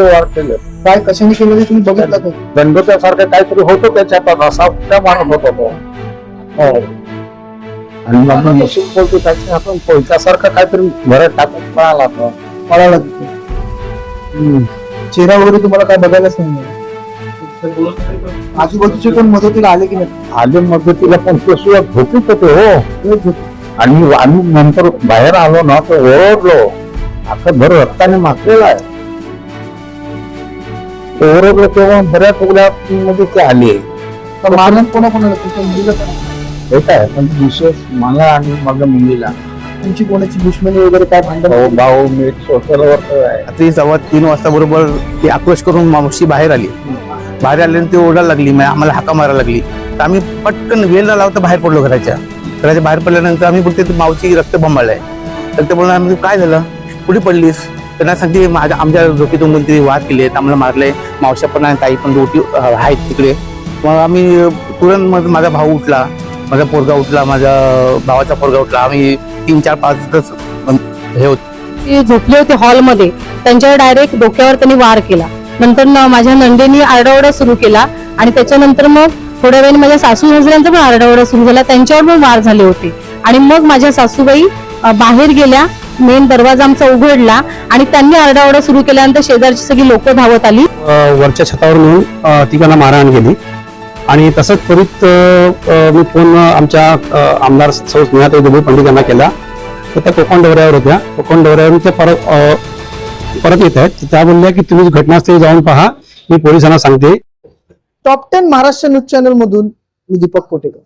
ते केले. काय कशाने केलं ते तुम्ही बघितलं का काहीतरी होतं त्याच्यात असा त्या मारत होता तो. हो. आणि मग मी नशीब बोलतो त्याच्या आपण पोलच्यासारखं काहीतरी भरत टाकून पळाला तो. चेहरा वगैरे तुम्हाला काय बघायलाच नाही मिळाला. आजूबाजूचे कोण मदतीला आले की नाही? आले मदतीला पण ते सुद्धा झोपीत होते हो. होते. आणि आम्ही नंतर बाहेर आलो ना तर ओरडलो. आता भर रक्ताने माखलेला आहे. ओरडलो तेव्हा बऱ्याच उघड्या मध्ये ते आले. तर मारलं कोणा कोणाला तुमच्या मुलीला का? हे काय? पण विशेष मला आणि माझ्या मुलीला. तुमची कोणाची दुश्मनी वगैरे काय भांडण? भाऊ भाऊ मी सोशल वर्कर आहे. रात्री सव्वा तीन वाजता बरोबर ती आक्रोश करून मावशी बाहेर आली. बाहेर आल्यानंतर ती ओरडायला लागली म्हणजे आम्हाला हाका मारायला लागली. तर आम्ही पटकन वेळ न लावता बाहेर पडलो घराच्या. घराच्या बाहेर पडल्यानंतर आम्ही बोलते ती मावची रक्त बंबाळलाय. तर ते बोलणार आम्ही काय झालं? कुठे पडलीस? त्यांना सांगते माझ्या आमच्या डोकीतून कोणतरी वाद केले आम्हाला मारले मावशा पण आणि ताई पण रोटी आहेत तिकडे. मग आम्ही तुरंत मग माझा भाऊ उठला माझा पोरगा उठला माझ्या भावाचा पोरगा उठला. आम्ही तीन चार पाच हे होत. ते झोपले होते हॉलमध्ये. त्यांच्यावर डायरेक्ट डोक्यावर त्यांनी वार केला. नंतर माझ्या नंदेनी आरडाओरडा सुरू केला आणि त्याच्यानंतर मग थोड्या वेळाने माझ्या सासू सासऱ्यांचा पण आरडाओरडा सुरू झाला. त्यांच्यावर पण वार झाले होते. आणि मग माझ्या सासूबाई बाहेर गेल्या मेन दरवाजा आमचा उघडला आणि त्यांनी आरडाओरडा सुरू केल्यानंतर शेजारची सगळी लोक धावत आली. वरच्या छतावर नेऊन अ, तिघांना मारहाण केली. आणि तसंच त्वरित मी फोन आमच्या आमदार सौ स्नेहाताई दुबे पंडित यांना केला. तर त्या कोकण दौऱ्यावर होत्या. कोकण दौऱ्यावरून ते परत परत येत आहेत. त्या बोलल्या की तुम्ही घटनास्थळी जाऊन पहा. मी पोलिसांना सांगते. Top ten Maharashtra news channel मधून मी दीपक कोटेकर.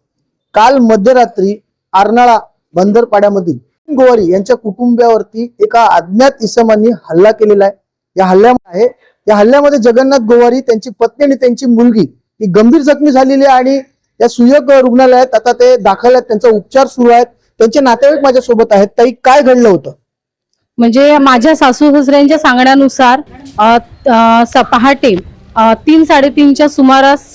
काल मध्यरात्री आरनाळा बंदरपाड्यामधील गोवारी यांच्या कुटुंबियावरती एका अज्ञात इसमांनी हल्ला केलेला आहे. या हल्ल्यामध्ये आहे. या हल्ल्यामध्ये जगन्नाथ गोवारी त्यांची पत्नी आणि त्यांची मुलगी ही गंभीर जखमी झालेली आहे आणि या सुयोग रुग्णालयात आता ते दाखल आहेत. त्यांचा उपचार सुरू आहेत. त्यांचे नातेवाईक माझ्यासोबत आहेत. ताई काय घडलं होतं? म्हणजे माझ्या सासू सासऱ्यांच्या सांगण्यानुसार पहाटे तीन साडेतीनच्या सुमारास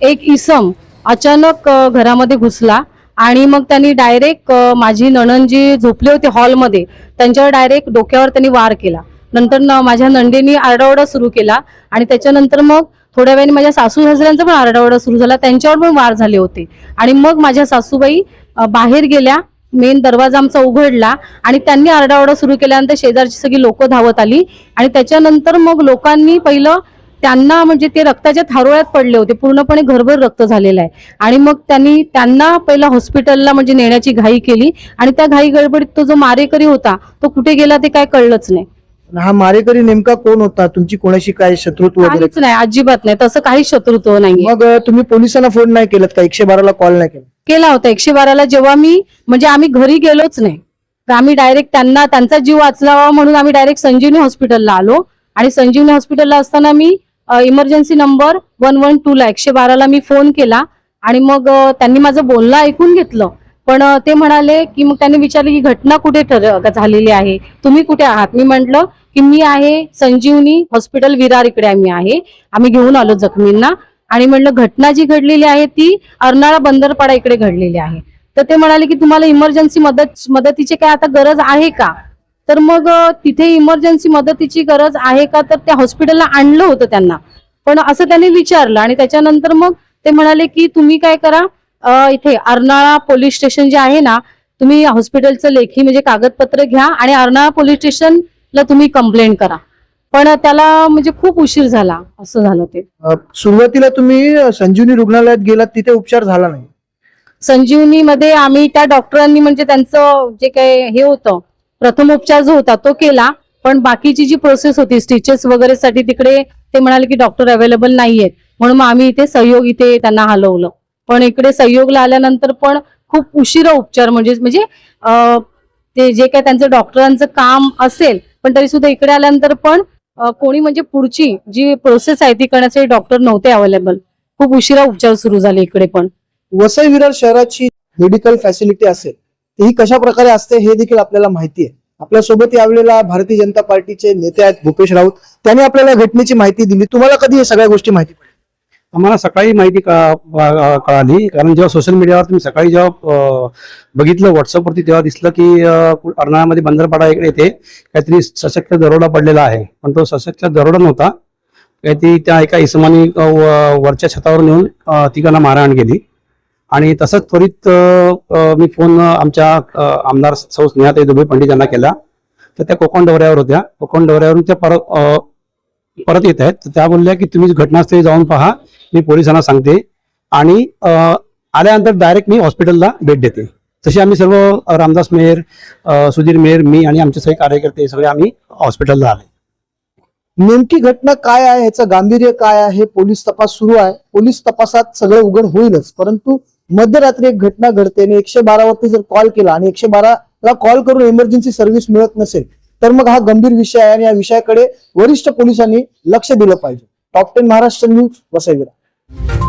एक इसम अचानक घरामध्ये घुसला. आणि मग त्यांनी डायरेक्ट माझी नणन जी झोपले होते हॉलमध्ये त्यांच्यावर डायरेक्ट डोक्यावर त्यांनी वार केला. नंतर न- माझ्या नंदेनी आरडाओरडा सुरू केला आणि त्याच्यानंतर मग थोड्या वेळाने माझ्या सासू सासऱ्यांचा पण आरडाओरडा सुरू झाला. त्यांच्यावर पण वार झाले होते. आणि मग माझ्या सासूबाई बाहेर गेल्या. मेन दरवाजा आमचा उघडला आणि त्यांनी आरडाओरडा सुरू केल्यानंतर शेजारची सगळी लोक धावत आली. आणि त्याच्यानंतर मग लोकांनी पहिलं त्यांना म्हणजे ते रक्ताच्या थारोळ्यात पडले होते. पूर्णपणे घरभर रक्त झालेलं आहे. आणि मग त्यांनी त्यांना पहिला हॉस्पिटलला म्हणजे नेण्याची घाई केली. आणि त्या घाई गडबडीत तो जो मारेकरी होता तो कुठे गेला ते काय कळलंच नाही. हा मारेकरी नेमका कोण होता? तुमची कोणाशी काय शत्रुत्व वगैरे? काहीच नाही अजिबात नाही. तसं काही शत्रुत्व नाही मग अं, तुम्ही पोलिसांना फोन नाही केलात का? एकशे बाराला कॉल नाही केला? केला होता. एकशे बाराला जेव्हा मी म्हणजे आम्ही घरी गेलोच नाही. तर आम्ही डायरेक्ट त्यांना त्यांचा जीव वाचलावा म्हणून आम्ही डायरेक्ट संजीवनी हॉस्पिटलला आलो. आणि संजीवनी हॉस्पिटलला असताना मी emergency number one one two ला एकशे बाराला मी फोन केला आणि मग त्यांनी माझं बोलणं ऐकून घेतलं. पण ते म्हणाले की मग त्यांनी विचारले की घटना कुठे झालेली आहे? तुम्ही कुठे आहात? मी म्हंटल की मी आहे संजीवनी हॉस्पिटल विरार इकडे आम्ही आहे. आम्ही घेऊन आलो जखमींना आणि म्हटलं घटना जी घडलेली आहे ती अर्नाळा बंदरपाडा इकडे घडलेली आहे. तर ते म्हणाले की तुम्हाला इमर्जन्सी मदत मदतीची काय आता गरज आहे का? तर मग तिथे इमर्जन्सी मदतीची गरज आहे का? तर त्या हॉस्पिटलला आणलं होतं त्यांना. पण असं त्यांनी विचारलं आणि त्याच्यानंतर मग ते म्हणाले की तुम्ही काय करा इथे अर्नाळा पोलीस स्टेशन जे आहे ना तुम्ही हॉस्पिटलचं लेखी म्हणजे कागदपत्र घ्या आणि अर्नाळा पोलीस स्टेशनला तुम्ही कंप्लेंट करा. पण त्याला म्हणजे खूप उशीर झाला असं झालं ते. सुरुवातीला तुम्ही संजीवनी रुग्णालयात गेलात तिथे उपचार झाला नाही. संजीवनी मध्ये आम्ही त्या डॉक्टरांनी म्हणजे त्यांचं जे काही हे होतं प्रथम उपचार जो होता तो केला पण बाकीची जी प्रोसेस होती स्टिचेस वगैरे साठी तिकडे ते म्हणाले की डॉक्टर अवेलेबल नाहीयेत. म्हणून मग आम्ही इथे सहयोग इथे त्यांना हलवलं. पण इकडे सहयोगला आल्यानंतर पण खूप उशिरा उपचार म्हणजे म्हणजे ते जे काय त्यांचं डॉक्टरांचं काम असेल पण तरी सुद्धा इकडे आल्यानंतर पण कोणी म्हणजे पुढची जी प्रोसेस आहे ती करण्यासाठी डॉक्टर नव्हते अवेलेबल खूप उशिरा उपचार सुरू झाले इकडे पण. वसई विरार शहराची मेडिकल फॅसिलिटी असेल ही कशा प्रकारे असते हे देखील आपल्याला माहिती आहे. आपल्यासोबत यावेळेला भारतीय जनता पार्टीचे नेते आहेत भूपेश राऊत. त्यांनी आपल्याला घटनेची माहिती दिली. तुम्हाला कधी हे सगळ्या गोष्टी माहिती आम्हाला सकाळी माहिती कळाली. कारण जेव्हा सोशल मीडियावर तुम्ही सकाळी जेव्हा बघितलं व्हॉट्सअपवरती तेव्हा दिसलं की अर्नाळामध्ये बंदरपाडा इकडे येथे काहीतरी सशक्त दरोडा पडलेला आहे. पण तो सशक्त दरोडा नव्हता. काहीतरी त्या एका इसमानी वरच्या छतावर नेऊन तिघांना मारहाण केली. आणि तसंच त्वरित मी फोन आमच्या आमदार सौ स्नेहाताई दुबे पंडित यांना केला. तर त्या कोकण दौऱ्यावर होत्या. कोकण दौऱ्यावरून त्या परत परत येत आहेत. तर त्या बोलल्या की तुम्ही घटनास्थळी जाऊन पहा. मी पोलिसांना सांगते. आणि आल्यानंतर डायरेक्ट मी हॉस्पिटलला भेट देते. तसे आम्ही सर्व रामदास मेहर सुधीर मेहर मी आणि आमचे सगळे कार्यकर्ते सगळे आम्ही हॉस्पिटलला आले. नेमकी घटना काय आहे? ह्याचं गांभीर्य काय आहे? पोलीस तपास सुरू आहे. पोलीस तपासात सगळं उघड होईलच. परंतु मध्यरात्री एक घटना घडते आणि एकशे बारावरती जर कॉल केला आणि एकशे बाराला कॉल करून इमर्जन्सी सर्व्हिस मिळत नसेल तर मग हा गंभीर विषय आहे आणि या विषयाकडे वरिष्ठ पोलिसांनी लक्ष दिलं पाहिजे. Top ten Maharashtra news वसईविरा